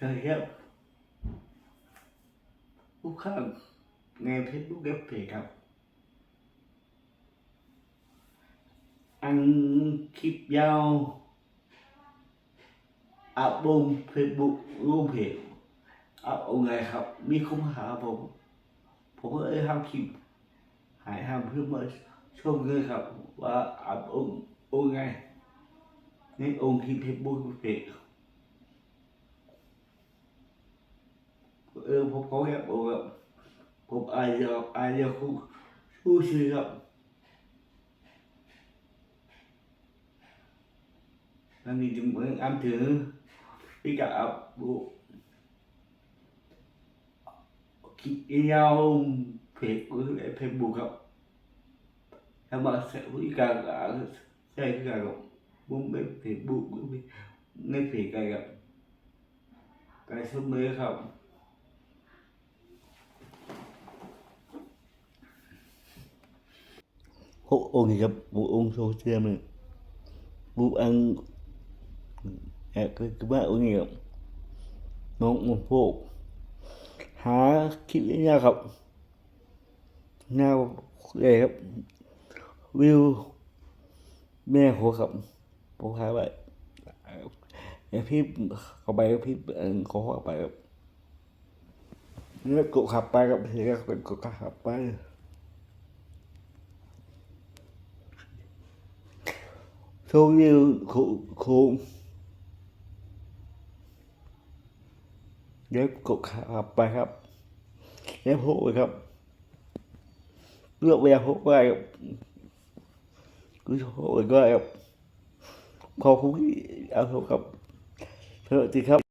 ใช่ครับทุกครั้งในเฟซบุ๊กเอฟเพครับ อันคลิปยาวอัพบนเฟซบุ๊กรูปเพจอัพเอาไงครับ มีคนมหาผม ผมก็เลยทำคลิป หายทำเพื่อมาชมเลยครับ ว่าอัพองค์องค์ไงในองค์คลิปเฟซบุ๊กเพจ เออผมเขาแค่บอกว่าผมอายเดียวอายเดียวคู่คู่ชื่อครับนั่นนี่จึงเหมือนอันถือที่กับ พระองค์ครับพระองค์ทซงเชื่อมันพระองแอบคือว่าองค์นี้ครับน้องมพวกหาคิดยากครับแนวเลยครับ วิว แม่หัวครับผมหาไปพี่เขาไปพี่เขาไปครับเนื้วกูขับไปกับเสียก็เป็นกูขับไป số view cụ cụ เดี๋ยวกดขับไปครับเดี๋ยวพูดครับเลือกเวลาพูดไปครับ cứ พูดก็ครับขอบคุณที่เอาครับเถอะสิครับ